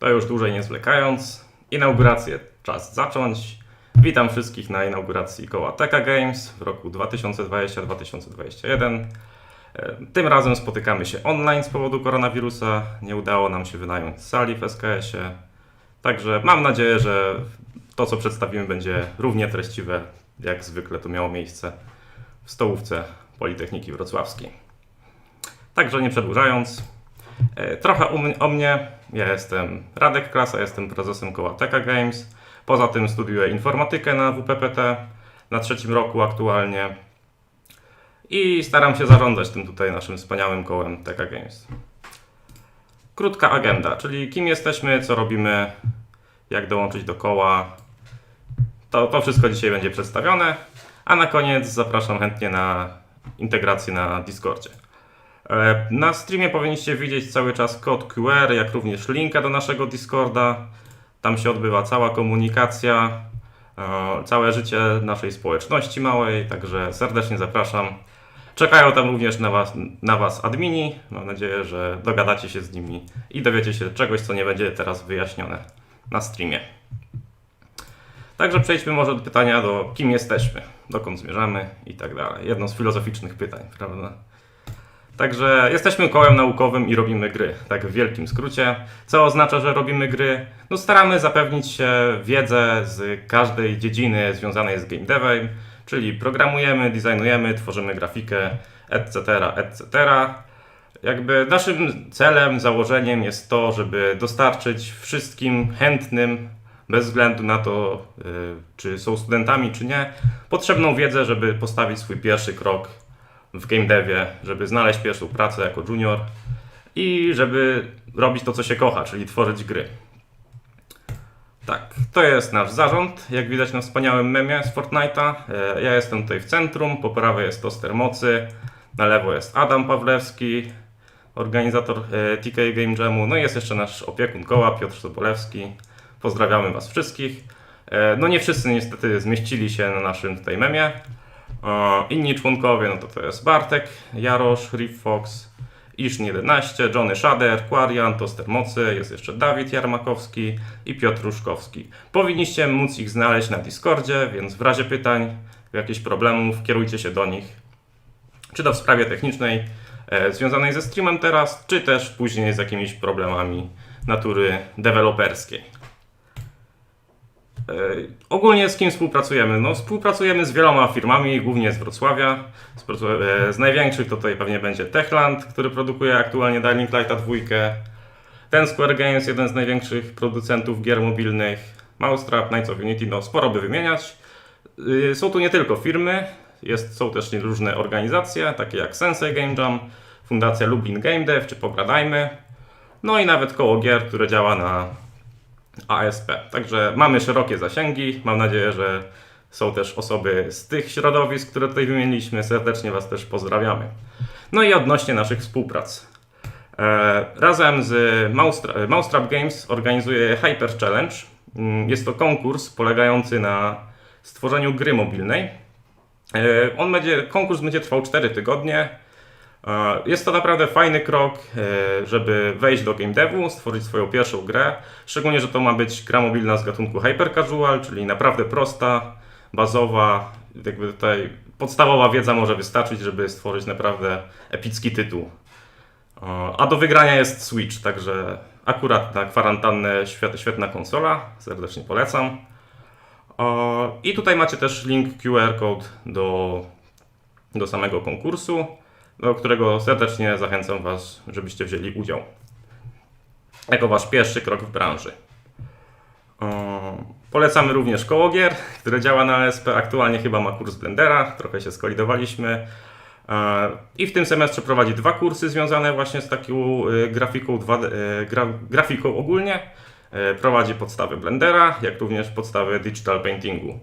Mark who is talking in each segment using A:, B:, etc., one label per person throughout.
A: To już dłużej nie zwlekając, inaugurację czas zacząć. Witam wszystkich na inauguracji koła Teka Games w roku 2020-2021. E, Tym razem spotykamy się online z powodu koronawirusa. Nie udało nam się wynająć sali w SKS-ie. Także mam nadzieję, że to, co przedstawimy, będzie równie treściwe, jak zwykle to miało miejsce w stołówce Politechniki Wrocławskiej. Także nie przedłużając, e, trochę o mnie. Ja jestem Radek Krasa, jestem prezesem koła Teka Games. Poza tym studiuję informatykę na WPPT na trzecim roku aktualnie. I staram się zarządzać tym tutaj naszym wspaniałym kołem Teka Games. Krótka agenda, czyli kim jesteśmy, co robimy, jak dołączyć do koła. To, to wszystko dzisiaj będzie przedstawione. A na koniec zapraszam chętnie na integrację na Discordzie. E, Na streamie powinniście widzieć cały czas kod QR, jak również linka do naszego Discorda. Tam się odbywa cała komunikacja, e, całe życie naszej społeczności małej, także serdecznie zapraszam. Czekają tam również na was, na was admini. Mam nadzieję, że dogadacie się z nimi i dowiecie się czegoś, co nie będzie teraz wyjaśnione na streamie. Także przejdźmy może do pytania do kim jesteśmy, dokąd zmierzamy i tak dalej. Jedno z filozoficznych pytań, prawda? Także jesteśmy kołem naukowym i robimy gry, tak w wielkim skrócie. Co oznacza, że robimy gry? No staramy zapewnić się wiedzę z każdej dziedziny związanej z game devem, czyli programujemy, designujemy, tworzymy grafikę, etc., etc. Jakby naszym celem, założeniem jest to, żeby dostarczyć wszystkim chętnym, bez względu na to, y, czy są studentami, czy nie, potrzebną wiedzę, żeby postawić swój pierwszy krok w game devie, żeby znaleźć pierwszą pracę jako junior i żeby robić to, co się kocha, czyli tworzyć gry. Tak, to jest nasz zarząd, jak widać na wspaniałym memie z Fortnite'a. E, Ja jestem tutaj w centrum, po prawej jest Toster Mocy, na lewo jest Adam Pawlewski, organizator e, TK Game Jamu, no i jest jeszcze nasz opiekun koła, Piotr Sobolewski. Pozdrawiamy Was wszystkich. E, No nie wszyscy niestety zmieścili się na naszym tutaj memie. Inni członkowie, no to to jest Bartek, Jarosz, Riff Fox, Iszn 11, Johnny Shader, Quarian, Toster Mocy, jest jeszcze Dawid Jarmakowski i Piotr Ruszkowski. Powinniście móc ich znaleźć na Discordzie, więc w razie pytań, jakichś problemów, kierujcie się do nich. Czy to w sprawie technicznej e, związanej ze streamem teraz, czy też później z jakimiś problemami natury deweloperskiej. E, Ogólnie z kim współpracujemy? No, współpracujemy z wieloma firmami, głównie z Wrocławia. Z, e, z największych to tutaj pewnie będzie Techland, który produkuje aktualnie Dying Lighta 2. Ten Square Games, jeden z największych producentów gier mobilnych. Mousetrap, Knights of Unity, no sporo by wymieniać. Y, Są tu nie tylko firmy, jest, są też różne organizacje, takie jak Sensei Game Jam, Fundacja Lublin Game Dev czy Pogradajmy. No i nawet koło gier, które działa na ASP. Także mamy szerokie zasięgi. Mam nadzieję, że są też osoby z tych środowisk, które tutaj wymieniliśmy. Serdecznie Was też pozdrawiamy. No i odnośnie naszych współprac. E, razem z Mousetra- Mousetrap Games organizuje Hyper Challenge. Mm, Jest to konkurs polegający na stworzeniu gry mobilnej. E, On będzie, konkurs będzie trwał 4 tygodnie. Jest to naprawdę fajny krok, e, żeby wejść do game devu, stworzyć swoją pierwszą grę. Szczególnie, że to ma być gra mobilna z gatunku hyper casual, czyli naprawdę prosta, bazowa. Jakby tutaj podstawowa wiedza może wystarczyć, żeby stworzyć naprawdę epicki tytuł. A do wygrania jest Switch, także akurat na kwarantannę świet- świetna konsola, serdecznie polecam. I tutaj macie też link QR code do, do samego konkursu do którego serdecznie zachęcam Was, żebyście wzięli udział. Jako Wasz pierwszy krok w branży. Polecamy również koło gier, które działa na ASP. Aktualnie chyba ma kurs Blendera, trochę się skolidowaliśmy. E, I w tym semestrze prowadzi dwa kursy związane właśnie z taką e, grafiką, 2D, e, gra, grafiką ogólnie. Prowadzi podstawy Blendera, jak również podstawy digital paintingu.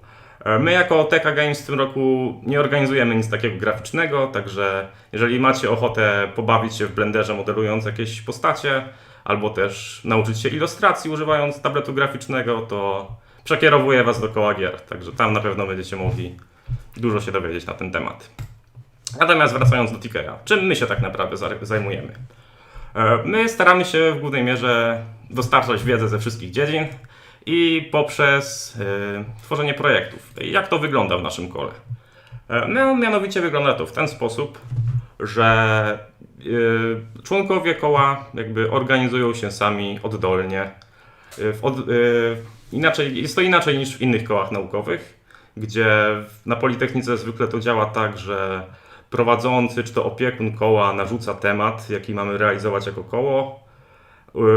A: E, My jako TK Games w tym roku nie organizujemy nic takiego graficznego, także jeżeli macie ochotę pobawić się w Blenderze modelując jakieś postacie, albo też nauczyć się ilustracji używając tabletu graficznego, to przekierowuję Was do koła gier, także tam na pewno będziecie mogli dużo się dowiedzieć na ten temat. Natomiast wracając do TK'a, czym my się tak naprawdę za- zajmujemy? E, My staramy się w głównej mierze dostarczać wiedzę ze wszystkich dziedzin i poprzez y, tworzenie projektów. Jak to wygląda w naszym kole? E, No, mianowicie wygląda to w ten sposób, że y, członkowie koła jakby organizują się sami oddolnie. Od, inaczej, jest to inaczej niż w innych kołach naukowych, gdzie na Politechnice zwykle to działa tak, że prowadzący czy to opiekun koła narzuca temat, jaki mamy realizować jako koło.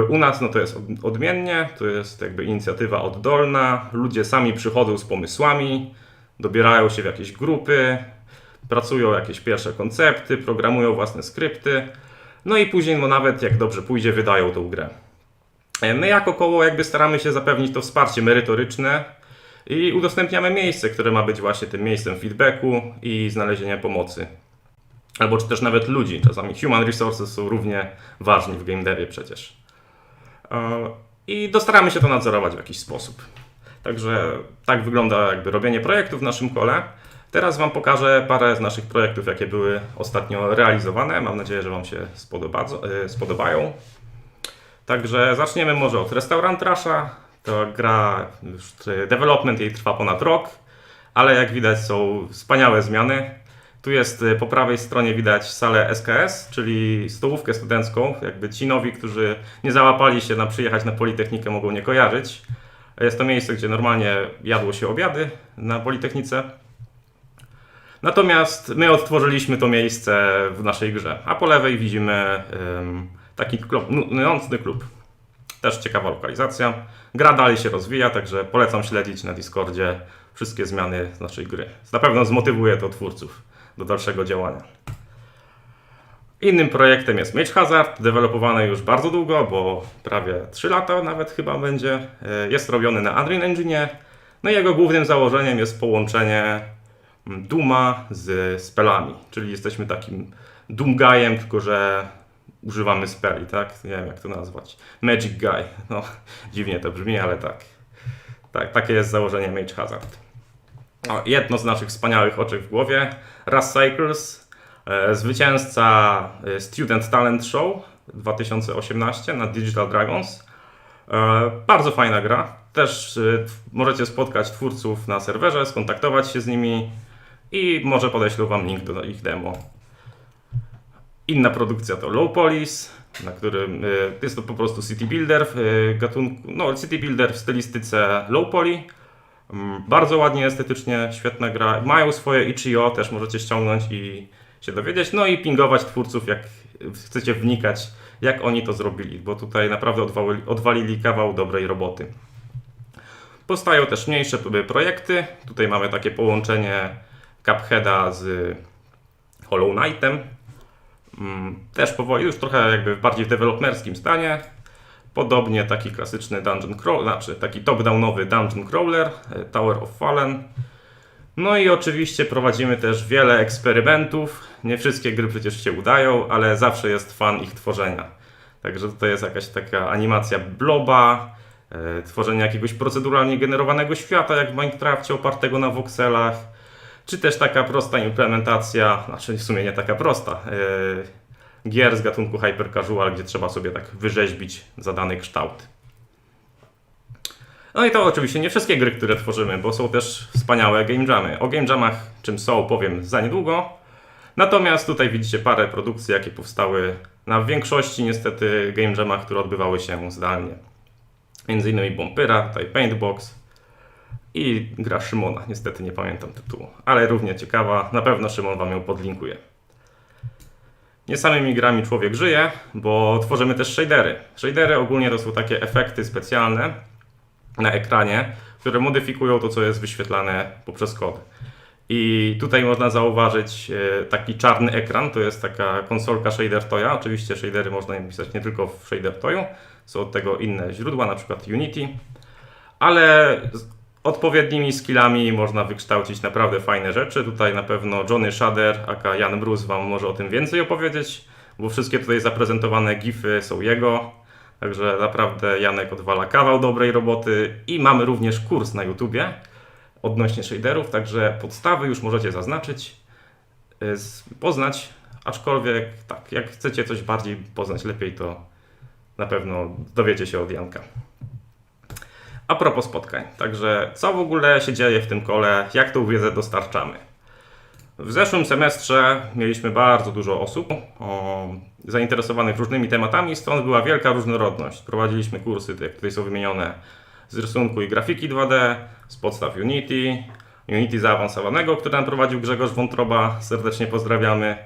A: U nas no to jest od- odmiennie, to jest jakby inicjatywa oddolna, ludzie sami przychodzą z pomysłami, dobierają się w jakieś grupy, pracują jakieś pierwsze koncepty, programują własne skrypty, no i później no nawet jak dobrze pójdzie wydają tą grę. E, My jako koło jakby staramy się zapewnić to wsparcie merytoryczne i udostępniamy miejsce, które ma być właśnie tym miejscem feedbacku i znalezienia pomocy. Albo czy też nawet ludzi. Czasami human resources są równie ważni w game devie przecież. E, I dostaramy się to nadzorować w jakiś sposób. Także tak wygląda jakby robienie projektów w naszym kole. Teraz Wam pokażę parę z naszych projektów, jakie były ostatnio realizowane. Mam nadzieję, że Wam się spodoba, e, spodobają. Także zaczniemy może od Restaurant Rusha. To gra, e, development jej trwa ponad rok, ale jak widać są wspaniałe zmiany. Tu jest e, po prawej stronie widać salę SKS, czyli stołówkę studencką. Jakby ci nowi, którzy nie załapali się na przyjechać na Politechnikę mogą nie kojarzyć. Jest to miejsce, gdzie normalnie jadło się obiady na Politechnice. Natomiast my odtworzyliśmy to miejsce w naszej grze. A po lewej widzimy em, taki klub, nocny klub. Też ciekawa lokalizacja. Gra dalej się rozwija, także polecam śledzić na Discordzie wszystkie zmiany naszej gry. Na pewno zmotywuje to twórców do dalszego działania. Innym projektem jest Mage Hazard, dewelopowany już bardzo długo, bo prawie 3 lata nawet chyba będzie. E, Jest robiony na Unreal Engine. No i jego głównym założeniem jest połączenie mm, Duma z spelami, czyli jesteśmy takim Doom Guyem, tylko że używamy speli, tak? Nie wiem jak to nazwać. Magic Guy. No, dziwnie to brzmi, ale tak. Tak, takie jest założenie Mage Hazard. Jedno z naszych wspaniałych oczek w głowie, Russ Cycles, e, zwycięzca e, Student Talent Show 2018 na Digital Dragons. E, Bardzo fajna gra. Też możecie spotkać twórców na serwerze, skontaktować się z nimi i może podeślą Wam link do ich demo. Inna produkcja to Low Polis, na którym jest to po prostu City Builder w gatunku, no City Builder w stylistyce Low Poly. Mm, Bardzo ładnie, estetycznie, świetna gra. Mają swoje itch.io, też możecie ściągnąć i się dowiedzieć. No i pingować twórców, jak chcecie wnikać, jak oni to zrobili, bo tutaj naprawdę odwalili, odwalili kawał dobrej roboty. Powstają też mniejsze projekty. Tutaj mamy takie połączenie Cupheada z Hollow Knightem. Mm, Też powoli, już trochę jakby bardziej w deweloperskim stanie. Podobnie taki klasyczny dungeon crawler, znaczy taki top-downowy dungeon crawler, e, Tower of Fallen. No i oczywiście prowadzimy też wiele eksperymentów. Nie wszystkie gry przecież się udają, ale zawsze jest fan ich tworzenia. Także tutaj jest jakaś taka animacja bloba, e, tworzenie jakiegoś proceduralnie generowanego świata, jak w Minecrafcie opartego na wokselach, czy też taka prosta implementacja, znaczy w sumie nie taka prosta, e, gier z gatunku hyper casual, gdzie trzeba sobie tak wyrzeźbić zadany kształt. No i to oczywiście nie wszystkie gry, które tworzymy, bo są też wspaniałe game jamy. O game jamach, czym są, powiem za niedługo. Natomiast tutaj widzicie parę produkcji, jakie powstały na większości niestety game jamach, które odbywały się zdalnie. Między innymi Bompyra, tutaj Paintbox i gra Szymona. Niestety nie pamiętam tytułu, ale równie ciekawa. Na pewno Szymon Wam ją podlinkuje. Nie samymi grami człowiek żyje, bo tworzymy też shadery. Shadery ogólnie to są takie efekty specjalne na ekranie, które modyfikują to, co jest wyświetlane poprzez kod. I tutaj można zauważyć e, taki czarny ekran, to jest taka konsolka Shader Toya. Oczywiście shadery można pisać nie tylko w Shader Toyu, są od tego inne źródła, na przykład Unity, ale odpowiednimi skillami można wykształcić naprawdę fajne rzeczy. Tutaj na pewno Johnny Shader, aka Jan Bruce Wam może o tym więcej opowiedzieć, bo wszystkie tutaj zaprezentowane gify są jego. Także naprawdę Janek odwala kawał dobrej roboty i mamy również kurs na YouTubie odnośnie shaderów, także podstawy już możecie zaznaczyć, y, poznać, aczkolwiek tak, jak chcecie coś bardziej poznać lepiej, to na pewno dowiecie się od Janka. A propos spotkań, także co w ogóle się dzieje w tym kole, jak tą wiedzę dostarczamy? W zeszłym semestrze mieliśmy bardzo dużo osób o, zainteresowanych różnymi tematami, stąd była wielka różnorodność. Prowadziliśmy kursy, jak tutaj są wymienione, z rysunku i grafiki 2D, z podstaw Unity, Unity zaawansowanego, który nam prowadził Grzegorz Wątroba, serdecznie pozdrawiamy,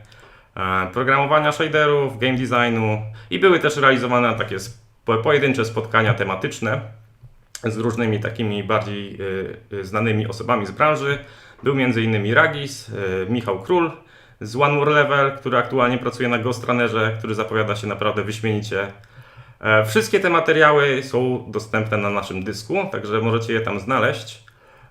A: e, programowania shaderów, game designu i były też realizowane takie pojedyncze spotkania tematyczne z różnymi takimi bardziej y, y, znanymi osobami z branży. Był m.in. Ragis, y, Michał Król z One More Level, który aktualnie pracuje na Ghostrunnerze, który zapowiada się naprawdę wyśmienicie. E, Wszystkie te materiały są dostępne na naszym dysku, także możecie je tam znaleźć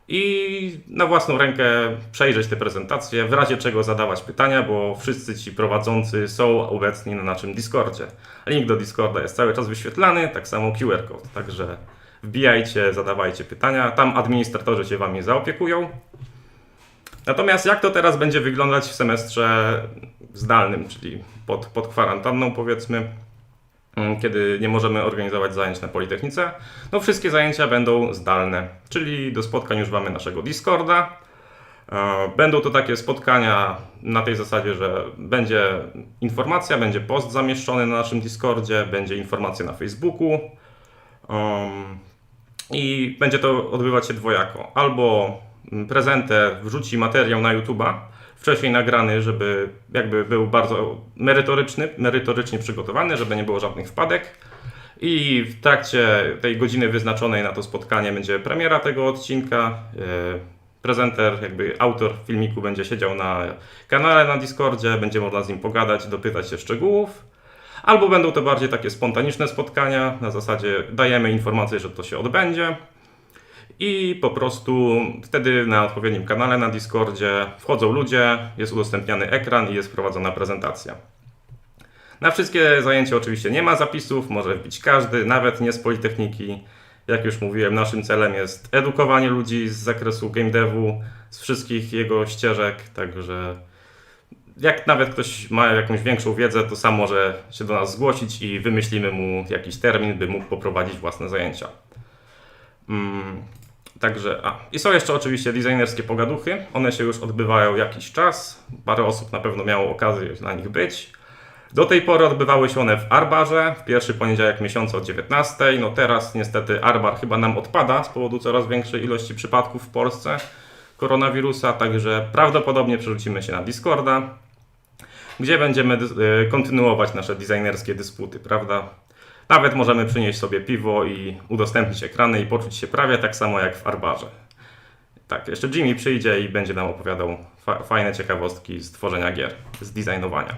A: i na własną rękę przejrzeć te prezentacje, w razie czego zadawać pytania, bo wszyscy ci prowadzący są obecni na naszym Discordzie. Link do Discorda jest cały czas wyświetlany, tak samo QR code, także wbijajcie, zadawajcie pytania, tam administratorzy się wami zaopiekują. Natomiast jak to teraz będzie wyglądać w semestrze zdalnym, czyli pod, pod kwarantanną powiedzmy, mm, kiedy nie możemy organizować zajęć na Politechnice? No wszystkie zajęcia będą zdalne, czyli do spotkań używamy naszego Discorda. E, Będą to takie spotkania na tej zasadzie, że będzie informacja, będzie post zamieszczony na naszym Discordzie, będzie informacja na Facebooku. I będzie to odbywać się dwojako. Albo mm, prezenter wrzuci materiał na YouTube'a, wcześniej nagrany, żeby jakby był bardzo merytoryczny, merytorycznie przygotowany, żeby nie było żadnych wpadek. I w trakcie tej godziny wyznaczonej na to spotkanie będzie premiera tego odcinka. E, Prezenter, jakby autor filmiku będzie siedział na kanale na Discordzie, będzie można z nim pogadać, dopytać się szczegółów. Albo będą to bardziej takie spontaniczne spotkania, na zasadzie dajemy informację, że to się odbędzie. I po prostu wtedy na odpowiednim kanale na Discordzie wchodzą ludzie, jest udostępniany ekran i jest prowadzona prezentacja. Na wszystkie zajęcia oczywiście nie ma zapisów, może wbić każdy, nawet nie z Politechniki. Jak już mówiłem, naszym celem jest edukowanie ludzi z zakresu game devu, z wszystkich jego ścieżek, także jak nawet ktoś ma jakąś większą wiedzę, to sam może się do nas zgłosić i wymyślimy mu jakiś termin, by mógł poprowadzić własne zajęcia. Mm, także, a, i są jeszcze oczywiście designerskie pogaduchy. One się już odbywają jakiś czas. Parę osób na pewno miało okazję na nich być. Do tej pory odbywały się one w Arbarze, w pierwszy poniedziałek miesiąca o 19. No teraz niestety Arbar chyba nam odpada z powodu coraz większej ilości przypadków w Polsce koronawirusa, także prawdopodobnie przerzucimy się na Discorda, gdzie będziemy y, kontynuować nasze designerskie dysputy, prawda? Nawet możemy przynieść sobie piwo i udostępnić ekrany i poczuć się prawie tak samo jak w Arbarze. Tak, jeszcze Jimmy przyjdzie i będzie nam opowiadał fa- fajne ciekawostki z tworzenia gier, z designowania.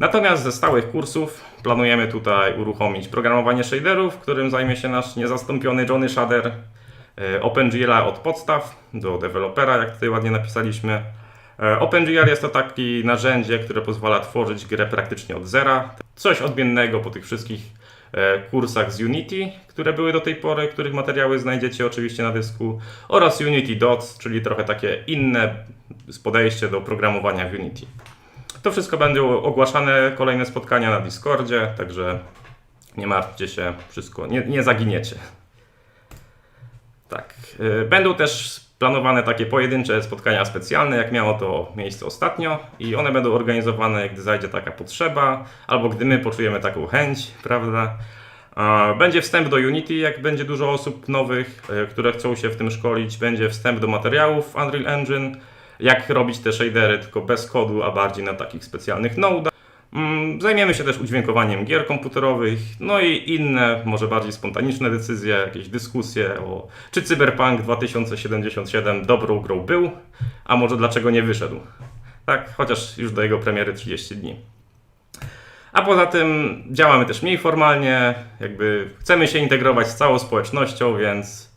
A: Natomiast ze stałych kursów planujemy tutaj uruchomić programowanie shaderów, którym zajmie się nasz niezastąpiony Johnny Shader. e, OpenGL od podstaw do dewelopera, jak tutaj ładnie napisaliśmy. E, OpenGL jest to takie narzędzie, które pozwala tworzyć grę praktycznie od zera. Coś odmiennego po tych wszystkich e, kursach z Unity, które były do tej pory, których materiały znajdziecie oczywiście na dysku, oraz Unity Dots, czyli trochę takie inne podejście do programowania w Unity. To wszystko będą ogłaszane, kolejne spotkania na Discordzie, także nie martwcie się, wszystko, nie, nie zaginiecie. Tak. y, Będą też planowane takie pojedyncze spotkania specjalne, jak miało to miejsce ostatnio, i one będą organizowane, gdy zajdzie taka potrzeba, albo gdy my poczujemy taką chęć, prawda? Będzie wstęp do Unity, jak będzie dużo osób nowych, y, które chcą się w tym szkolić. Będzie wstęp do materiałów Unreal Engine, jak robić te shadery, tylko bez kodu, a bardziej na takich specjalnych nodach. Mm, Zajmiemy się też udźwiękowaniem gier komputerowych, no i inne, może bardziej spontaniczne decyzje, jakieś dyskusje o czy Cyberpunk 2077 dobrą grą był, a może dlaczego nie wyszedł. Tak, chociaż już do jego premiery 30 dni. A poza tym działamy też mniej formalnie, jakby chcemy się integrować z całą społecznością, więc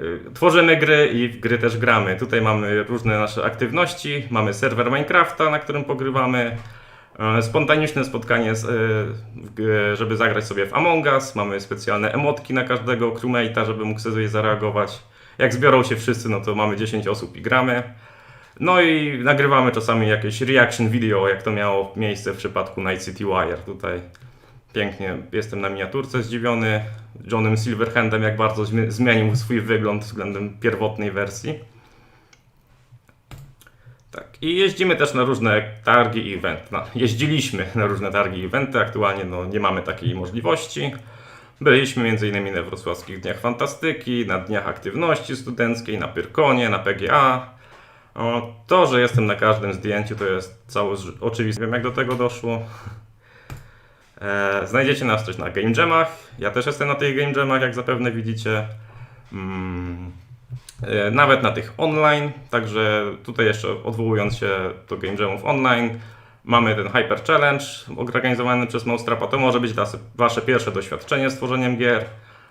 A: y, tworzymy gry i w gry też gramy. Tutaj mamy różne nasze aktywności, mamy serwer Minecrafta, na którym pogrywamy, Spontaniczne spotkanie, e, żeby zagrać sobie w Among Us. Mamy specjalne emotki na każdego crewmate'a, żeby mógł sobie zareagować. Jak zbiorą się wszyscy, no to mamy 10 osób i gramy. No i nagrywamy czasami jakieś reaction video, jak to miało miejsce w przypadku Night City Wire. Tutaj Pięknie, jestem na miniaturce zdziwiony. Johnem Silverhandem, jak bardzo zmi- zmienił swój wygląd względem pierwotnej wersji. Tak, i jeździmy też na różne targi i eventy. No, jeździliśmy na różne targi i eventy, aktualnie no, nie mamy takiej możliwości. Byliśmy m.in. na Wrocławskich Dniach Fantastyki, na Dniach Aktywności Studenckiej, na Pyrkonie, na PGA. O, to, że jestem na każdym zdjęciu, to jest całe ż- oczywiste. Wiem, jak do tego doszło. E, znajdziecie nas też na Game Jamach. Ja też jestem na tych Game Jamach, jak zapewne widzicie. Mm, nawet na tych online. Także tutaj jeszcze odwołując się do Game Jamów online, mamy ten Hyper Challenge organizowany przez Mousetrapa. To może być Wasze pierwsze doświadczenie z tworzeniem gier.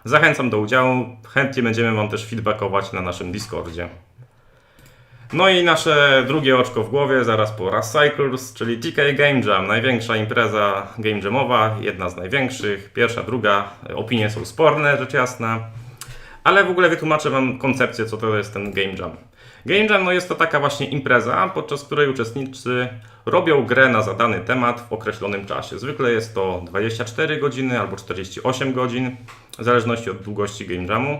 A: Zachęcam do udziału. Chętnie będziemy Wam też feedbackować na naszym Discordzie. No i nasze drugie oczko w głowie, zaraz po Rush Cycles, czyli TK Game Jam, największa impreza game jamowa, jedna z największych, pierwsza, druga, opinie są sporne, rzecz jasna, ale w ogóle wytłumaczę Wam koncepcję, co to jest ten Game Jam. Game Jam no jest to taka właśnie impreza, podczas której uczestnicy robią grę na zadany temat w określonym czasie. Zwykle jest to 24 godziny albo 48 godzin, w zależności od długości Game Jamu.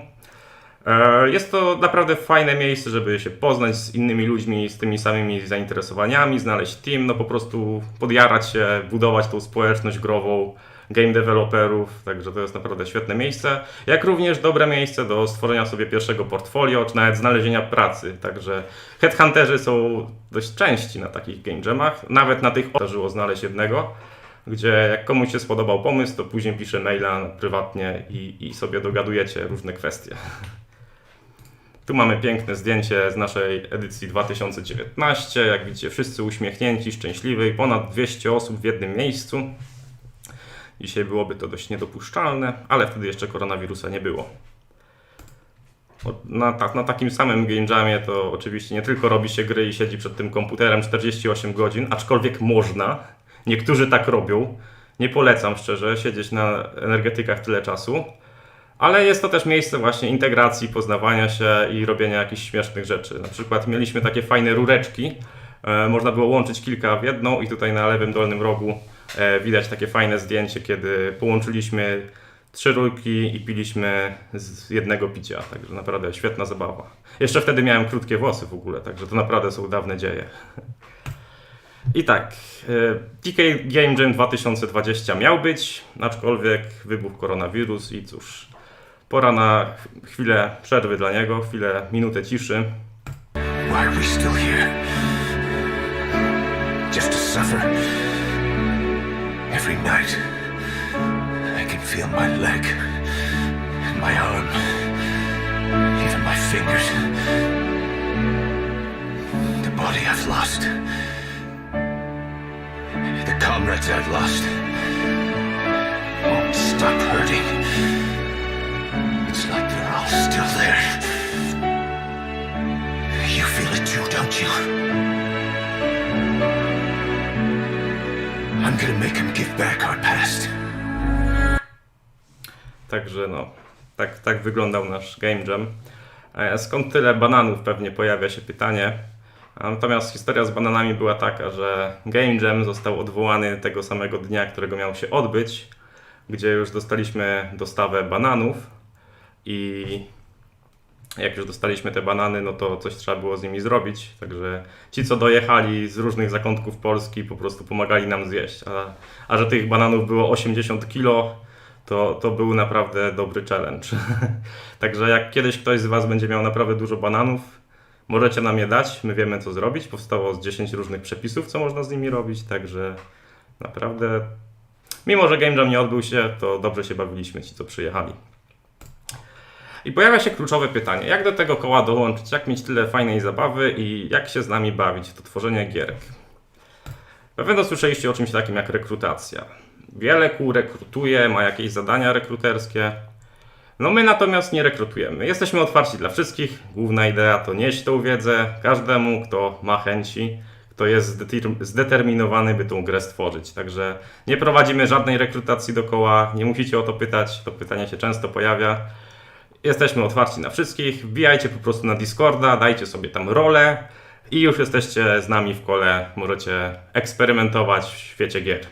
A: E, Jest to naprawdę fajne miejsce, żeby się poznać z innymi ludźmi z tymi samymi zainteresowaniami, znaleźć team, no po prostu podjarać się, budować tą społeczność grową game developerów, także to jest naprawdę świetne miejsce. Jak również dobre miejsce do stworzenia sobie pierwszego portfolio, czy nawet znalezienia pracy. Także headhunterzy są dość części na takich game jamach, nawet na tych zdarzyło znaleźć jednego gdzie jak komuś się spodobał pomysł, to później pisze maila prywatnie i, i sobie dogadujecie różne kwestie. Tu mamy piękne zdjęcie z naszej edycji 2019. Jak widzicie, wszyscy uśmiechnięci, szczęśliwi, ponad 200 osób w jednym miejscu. Dzisiaj byłoby to dość niedopuszczalne, ale wtedy jeszcze koronawirusa nie było. Na, ta, na takim samym game jamie to oczywiście nie tylko robi się gry i siedzi przed tym komputerem 48 godzin, aczkolwiek można. Niektórzy tak robią. Nie polecam szczerze siedzieć na energetykach tyle czasu. Ale jest to też miejsce właśnie integracji, poznawania się i robienia jakichś śmiesznych rzeczy. Na przykład mieliśmy takie fajne rureczki. E, można było łączyć kilka w jedną i tutaj na lewym dolnym rogu widać takie fajne zdjęcie, kiedy połączyliśmy trzy rurki i piliśmy z jednego picia. Także naprawdę świetna zabawa. Jeszcze wtedy miałem krótkie włosy w ogóle, także to naprawdę są dawne dzieje. I tak, e, TK Game Jam 2020 miał być, aczkolwiek wybuchł koronawirus i cóż, pora na ch- chwilę przerwy dla niego, chwilę, minutę ciszy.
B: Why are we still here? Just to suffer. Night, I can feel my leg, and my arm, even my fingers. The body I've lost, the comrades I've lost, won't stop hurting. It's like they're all still there. You feel it too, don't you? I'm gonna make him give back our past.
A: Także no, tak, tak wyglądał nasz Game Jam. E, Skąd tyle bananów pewnie pojawia się pytanie. Natomiast historia z bananami była taka, że Game Jam został odwołany tego samego dnia, którego miał się odbyć, gdzie już dostaliśmy dostawę bananów i jak już dostaliśmy te banany, no to coś trzeba było z nimi zrobić. Także ci, co dojechali z różnych zakątków Polski, po prostu pomagali nam zjeść. A, a że tych bananów było 80 kilo, to, to był naprawdę dobry challenge. Także jak kiedyś ktoś z Was będzie miał naprawdę dużo bananów, możecie nam je dać. My wiemy, co zrobić. Powstało z 10 różnych przepisów, co można z nimi robić. Także naprawdę, mimo że Game Jam nie odbył się, to dobrze się bawiliśmy ci, co przyjechali. I pojawia się kluczowe pytanie, jak do tego koła dołączyć, jak mieć tyle fajnej zabawy i jak się z nami bawić w to tworzenie gierek. Pewnie słyszeliście o czymś takim jak rekrutacja. Wiele kół rekrutuje, ma jakieś zadania rekruterskie. No my natomiast nie rekrutujemy. Jesteśmy otwarci dla wszystkich. Główna idea to nieść tą wiedzę każdemu, kto ma chęci, kto jest zdeter- zdeterminowany, by tą grę stworzyć. Także nie prowadzimy żadnej rekrutacji dookoła, nie musicie o to pytać, to pytanie się często pojawia. Jesteśmy otwarci na wszystkich. Wbijajcie po prostu na Discorda, dajcie sobie tam rolę i już jesteście z nami w kole. Możecie eksperymentować w świecie gier.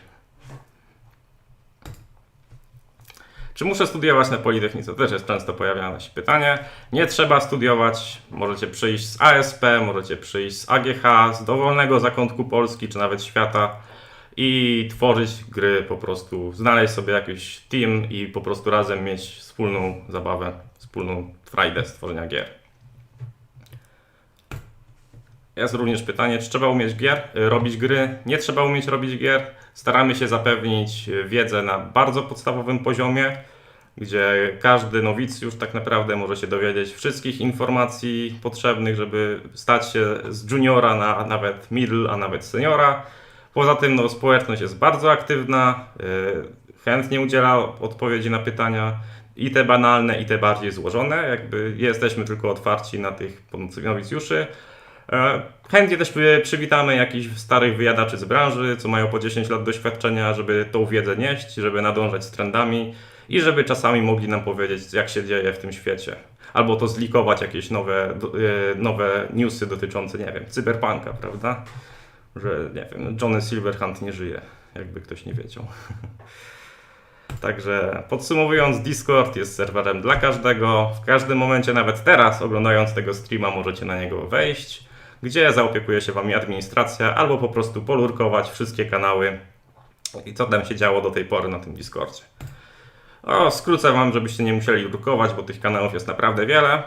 A: Czy muszę studiować na Politechnice? Też jest często pojawiane się pytanie. Nie trzeba studiować. Możecie przyjść z ASP, możecie przyjść z AGH, z dowolnego zakątku Polski, czy nawet świata i tworzyć gry po prostu, znaleźć sobie jakiś team i po prostu razem mieć wspólną zabawę, wspólną frajdę z tworzenia gier. Jest również pytanie, czy trzeba umieć gier, y, robić gry? Nie trzeba umieć robić gier. Staramy się zapewnić wiedzę na bardzo podstawowym poziomie, gdzie każdy nowicjusz tak naprawdę może się dowiedzieć wszystkich informacji potrzebnych, żeby stać się z juniora na nawet middle, a nawet seniora. Poza tym no, społeczność jest bardzo aktywna, y, chętnie udziela odpowiedzi na pytania i te banalne, i te bardziej złożone. Jakby jesteśmy tylko otwarci na tych nowicjuszy. E, Chętnie też przy- przywitamy jakichś starych wyjadaczy z branży, co mają po 10 lat doświadczenia, żeby tą wiedzę nieść, żeby nadążać z trendami i żeby czasami mogli nam powiedzieć, jak się dzieje w tym świecie. Albo to zlikować jakieś nowe, e, nowe newsy dotyczące, nie wiem, cyberpunka, prawda? Że, nie wiem, Johnny Silverhand nie żyje, jakby ktoś nie wiedział. Także podsumowując, Discord jest serwerem dla każdego. W każdym momencie, nawet teraz, oglądając tego streama, możecie na niego wejść, gdzie zaopiekuje się Wami administracja, albo po prostu polurkować wszystkie kanały i co tam się działo do tej pory na tym Discordzie. O, skrócę Wam, żebyście nie musieli drukować, bo tych kanałów jest naprawdę wiele.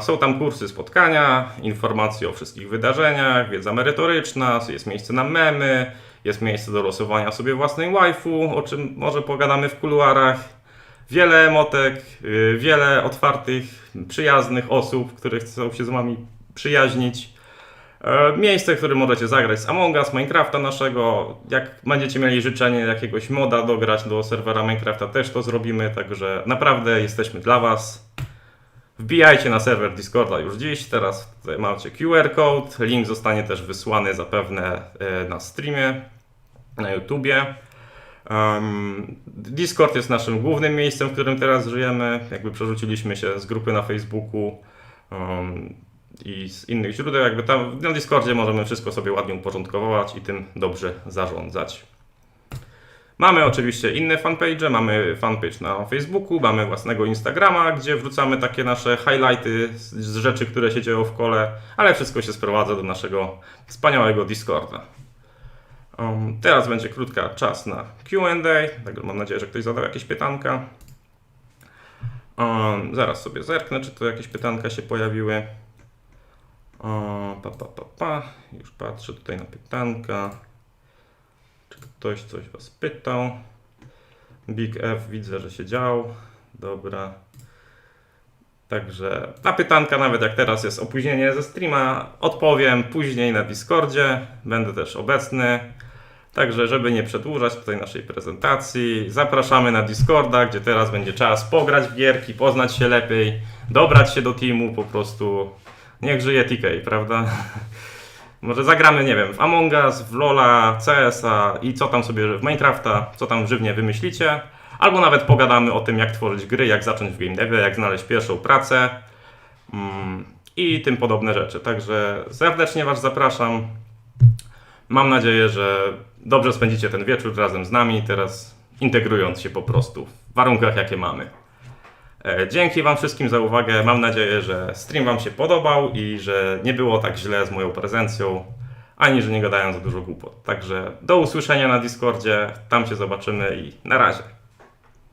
A: Są tam kursy, spotkania, informacje o wszystkich wydarzeniach, wiedza merytoryczna, jest miejsce na memy, jest miejsce do losowania sobie własnej waifu, o czym może pogadamy w kuluarach. Wiele emotek, y, wiele otwartych, przyjaznych osób, które chcą się z Wami przyjaźnić. E, Miejsce, w którym możecie zagrać z Among Us, Minecrafta naszego. Jak będziecie mieli życzenie jakiegoś moda dograć do serwera Minecrafta, też to zrobimy. Także naprawdę jesteśmy dla Was. Wbijajcie na serwer Discorda już dziś. Teraz macie QR code. Link zostanie też wysłany zapewne e, na streamie na YouTubie. Discord jest naszym głównym miejscem, w którym teraz żyjemy. Jakby przerzuciliśmy się z grupy na Facebooku i z innych źródeł. Jakby tam na Discordzie możemy wszystko sobie ładnie uporządkować i tym dobrze zarządzać. Mamy oczywiście inne fanpage, mamy fanpage na Facebooku, mamy własnego Instagrama, gdzie wrzucamy takie nasze highlighty z, rzeczy, które się dzieją w kole, ale wszystko się sprowadza do naszego wspaniałego Discorda. Um, teraz będzie krótka czas na Q&A, także mam nadzieję, że ktoś zadał jakieś pytanka. Um, zaraz sobie zerknę, czy to jakieś pytanka się pojawiły. Um, pa, pa, pa, pa. Już patrzę tutaj na pytanka. Ktoś coś Was pytał? Big F widzę, że się działo. Dobra. Także na pytanka, nawet jak teraz jest opóźnienie ze streama, odpowiem później na Discordzie. Będę też obecny. Także, żeby nie przedłużać tutaj naszej prezentacji, zapraszamy na Discorda, gdzie teraz będzie czas pograć w gierki, poznać się lepiej, dobrać się do teamu, po prostu niech żyje TK, prawda? Może zagramy, nie wiem, w Among Us, w Lola, CS-a i co tam sobie w Minecrafta, co tam żywnie wymyślicie. Albo nawet pogadamy o tym, jak tworzyć gry, jak zacząć w game devie, jak znaleźć pierwszą pracę mm, i tym podobne rzeczy. Także serdecznie Was zapraszam. Mam nadzieję, że dobrze spędzicie ten wieczór razem z nami, teraz integrując się po prostu w warunkach, jakie mamy. E, Dzięki Wam wszystkim za uwagę. Mam nadzieję, że stream Wam się podobał i że nie było tak źle z moją prezencją, ani że nie gadałem za dużo głupot. Także do usłyszenia na Discordzie, tam się zobaczymy i na razie.